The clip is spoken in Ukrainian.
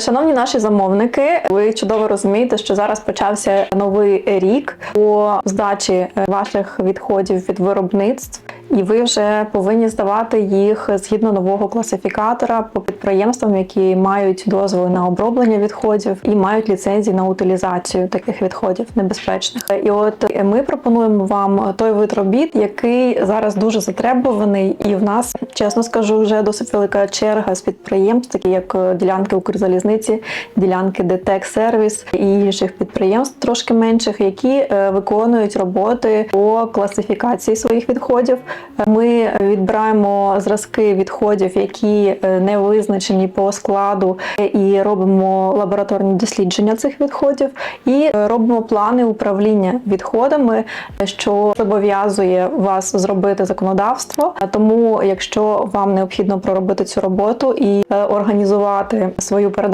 Шановні наші замовники, ви чудово розумієте, що зараз почався новий рік по здачі е, ваших відходів від виробництв, і ви вже повинні здавати їх згідно нового класифікатора по підприємствам, які мають дозволи на оброблення відходів і мають ліцензії на утилізацію таких відходів небезпечних. І от ми пропонуємо вам той вид робіт, який зараз дуже затребуваний, і в нас, чесно скажу, вже досить велика черга з підприємств, такі як ділянки Укрзалізниці, ділянки ДТЕК Сервіс і інших підприємств, трошки менших, які е, виконують роботи по класифікації своїх відходів. Ми відбираємо зразки відходів, які е, не визначені по складу, і робимо лабораторні дослідження цих відходів, і е, робимо плани управління відходами, що зобов'язує вас зробити законодавство. Тому, якщо вам необхідно проробити цю роботу і е, організувати свою передачу